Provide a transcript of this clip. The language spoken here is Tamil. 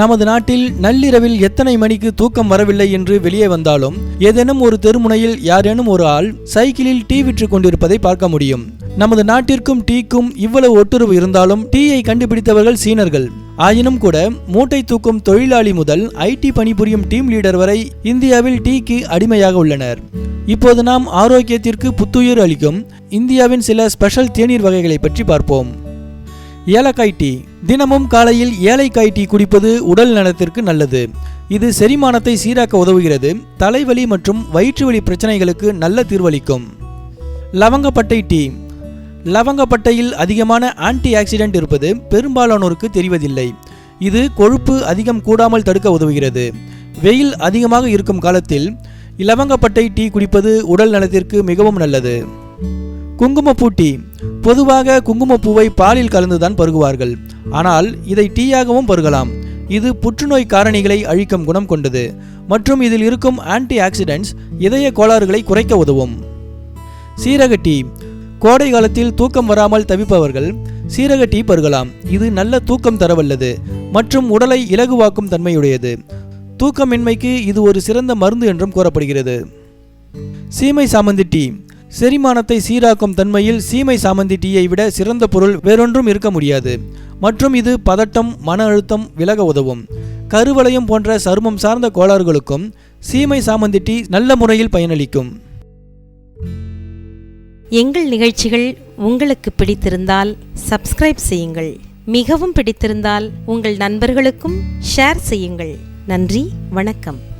நமது நாட்டில் நள்ளிரவில் எத்தனை மணிக்கு தூக்கம் வரவில்லை என்று வெளியே வந்தாலும் ஏதேனும் ஒரு தெருமுனையில் யாரேனும் ஒரு ஆள் சைக்கிளில் டீ விற்று கொண்டிருப்பதை பார்க்க முடியும். நமது நாட்டிற்கும் டீக்கும் இவ்வளவு ஒட்டுறவு இருந்தாலும் டீயை கண்டுபிடித்தவர்கள் சீனர்கள். ஆயினும் கூட மூட்டை தூக்கும் தொழிலாளி முதல் ஐடி பணிபுரியும் டீம் லீடர் வரை இந்தியாவில் டீக்கு அடிமையாக உள்ளனர். இப்போது நாம் ஆரோக்கியத்திற்கு புத்துயிர் அளிக்கும் இந்தியாவின் சில ஸ்பெஷல் தேநீர் வகைகளை பற்றி பார்ப்போம். ஏலக்காய் டீ. தினமும் காலையில் ஏலைக்காய் டீ குடிப்பது உடல் நலத்திற்கு நல்லது. இது செரிமானத்தை சீராக்க உதவுகிறது. தலைவலி மற்றும் வயிற்று வலி பிரச்சனைகளுக்கு நல்ல தீர்வளிக்கும். லவங்கப்பட்டை டீ. லவங்கப்பட்டையில் அதிகமான ஆன்டி ஆக்சிடென்ட் இருப்பது பெரும்பாலானோருக்கு தெரிவதில்லை. இது கொழுப்பு அதிகம் கூடாமல் தடுக்க உதவுகிறது. வெயில் அதிகமாக இருக்கும் காலத்தில் இலவங்கப்பட்டை டீ குடிப்பது உடல் நலத்திற்கு மிகவும் நல்லது. குங்குமப்பூ டீ பொதுவாக குங்குமப்பூவை பாலில் கலந்துதான் பருகுவார்கள். ஆனால் இதை டீயாகவும் பருகலாம். இது புற்றுநோய் காரணிகளை அழிக்கும் குணம் கொண்டது. மற்றும் இதில் இருக்கும் ஆன்டி ஆக்சிடென்ட்ஸ் இதய கோளாறுகளை குறைக்க உதவும். சீரக டீ. கோடை காலத்தில் தூக்கம் வராமல் தவிப்பவர்கள் சீரக டீ பருகலாம். இது நல்ல தூக்கம் தரவல்லது மற்றும் உடலை இலகுவாக்கும் தன்மையுடையது. தூக்கமின்மைக்கு இது ஒரு சிறந்த மருந்து என்றும் கூறப்படுகிறது. சீமை சாமந்தி டீ. செரிமானத்தை சீராக்கும் தன்மையில் சீமை சாமந்தி டீயை விட சிறந்த பொருள் வேறொன்றும் இருக்க முடியாது. மற்றும் இது பதட்டம் மன அழுத்தம் விலக உதவும். கருவளையம் போன்ற சருமம் சார்ந்த கோளாறுகளுக்கும் சீமை சாமந்தி டீ நல்ல முறையில் பயனளிக்கும். எங்கள் நிகழ்ச்சிகள் உங்களுக்கு பிடித்திருந்தால் சப்ஸ்கிரைப் செய்யுங்கள். மிகவும் பிடித்திருந்தால் உங்கள் நண்பர்களுக்கும் ஷேர் செய்யுங்கள். நன்றி வணக்கம்.